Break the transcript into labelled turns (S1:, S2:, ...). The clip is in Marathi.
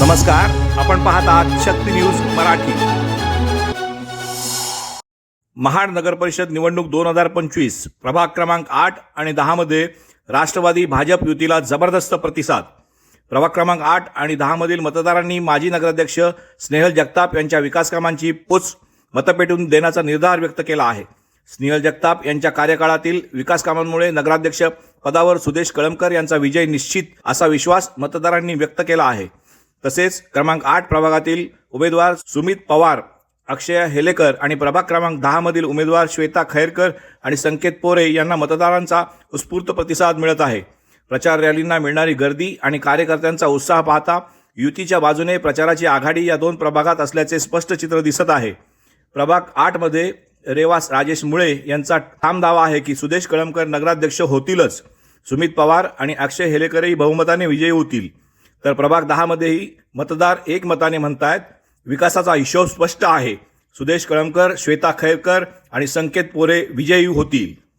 S1: नमस्कार आपण पाहत आहात शक्ती न्यूज मराठी. महाड नगर परिषद निवडणूक दोन हजार पंचवीस प्रभाग क्रमांक आठ आणि दहामध्ये राष्ट्रवादी भाजप युतीला जबरदस्त प्रतिसाद. प्रभाग क्रमांक आठ आणि दहामधील मतदारांनी माजी नगराध्यक्ष स्नेहल जगताप यांच्या विकासकामांची पोच मतपेटून देण्याचा निर्धार व्यक्त केला आहे. स्नेहल जगताप यांच्या कार्यकाळातील विकासकामांमुळे नगराध्यक्ष पदावर सुदेश कळमकर यांचा विजय निश्चित असा विश्वास मतदारांनी व्यक्त केला आहे. तसेच क्रमांक आठ प्रभागातील उमेदवार सुमित पवार अक्षय हेलेकर आणि प्रभाग क्रमांक दहा मधील उमेदवार श्वेता खैरकर आणि संकेत पोरे यांना मतदारांचा उत्स्फूर्त प्रतिसाद मिळत आहे. प्रचार रॅलींना मिळणारी गर्दी आणि कार्यकर्त्यांचा उत्साह पाहता युतीच्या बाजूने प्रचाराची आघाडी या दोन प्रभागात असल्याचे स्पष्ट चित्र दिसत आहे. प्रभाग आठमध्ये रेवास राजेश मुळे यांचा ठाम दावा आहे की सुदेश कळमकर नगराध्यक्ष होतीलच. सुमित पवार आणि अक्षय हेलेकरही बहुमताने विजयी होतील. तर प्रभाग दहामध्येही मतदार एक मताने म्हणतायत. विकासाचा हिशोब स्पष्ट आहे. सुदेश कळमकर श्वेता खैरकर आणि संकेत पोरे विजयी होतील.